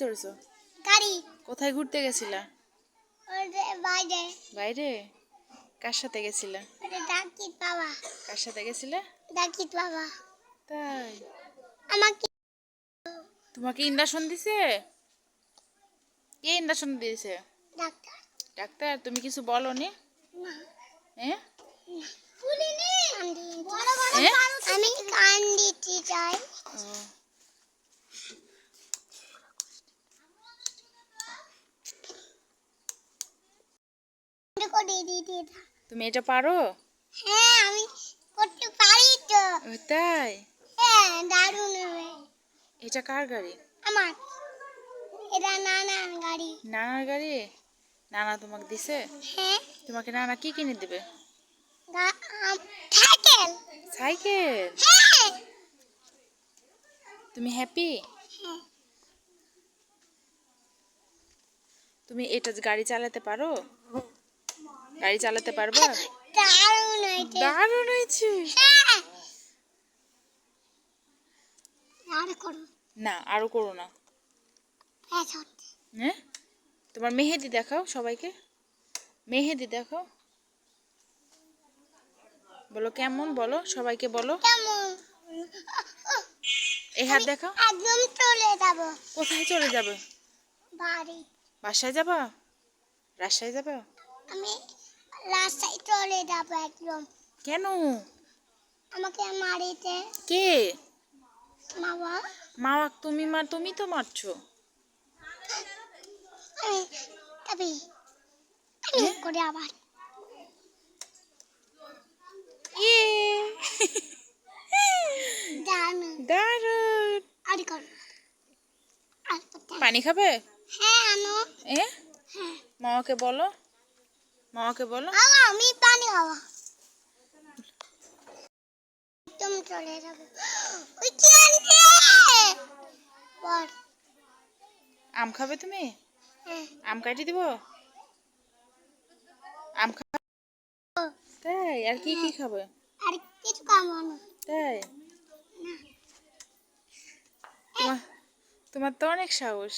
চড়েছো গাড়ি। কোথায় ঘুরতে গেছিলা? বাইরে। বাইরে? কার সাথে গেছিলা? ডাকিত বাবা। কার সাথে গেছিলে? ডাকিত বাবা। তাই? আমাকে তোমাকে ইন্ডাকশন দিছে? কে ইন্ডাকশন দিয়েছে ডাক্তার। ডাক্তার তুমি কিছু বলো নি। হ্যাঁ? আমি কান দিতে চাই ও, করে দিতে তুমি এটা পারো? হ্যাঁ আমি করতে পারি তো। তাই? হ্যাঁ দারুণ হবে। এটা কার গাড়ি? আমার। এটা নানার গাড়ি। নানার গাড়ি? নানা তোমাকে দিছে? হ্যাঁ। তোমাকে নানা কি কিনে দেবে? সাইকেল। সাইকেল? হ্যাঁ। তুমি হ্যাপি হ্যাঁ। তুমি এটা গাড়ি চালাতে পারো? গাড়ি চালাতে পারবা? দারুণ হয়েছে। হ্যাঁ। না আরও করো না। হ্যাঁ হ্যাঁ? তোমার মেহেদি দেখাও সবাইকে। মেহেদি দেখাও। বলো কেমন বলো সবাইকে বলো। কেমন? এই হাত দেখাও। একদম চলে যাব। কোথায় চলে যাবে? বাড়ি। বাসায় যাবা? রাজশাহী যাবা? আমি রাস্তায় চলে যাব একদম। কেন? আমাকে মারিতে। কে? বাবা মা তুমি মা তুমি তো মারছো। আমি তবে আমি? করে আবার। দারুণ। আর কর। পানি খাবে? হ্যাঁ আনো। এ? হ্যাঁ। মামাকে বলো। মামাকে বলো। আমি পানি খাওয়া একদম চলে যাব। ওই কি আনছে? বল। আম খাবে তুমি? হ্যাঁ। আম কাটি দিব? আম খা তাই? আর কি কি খাবে? আর কিছু খাব না। তাই? তোমার তোমার তো অনেক সাহস।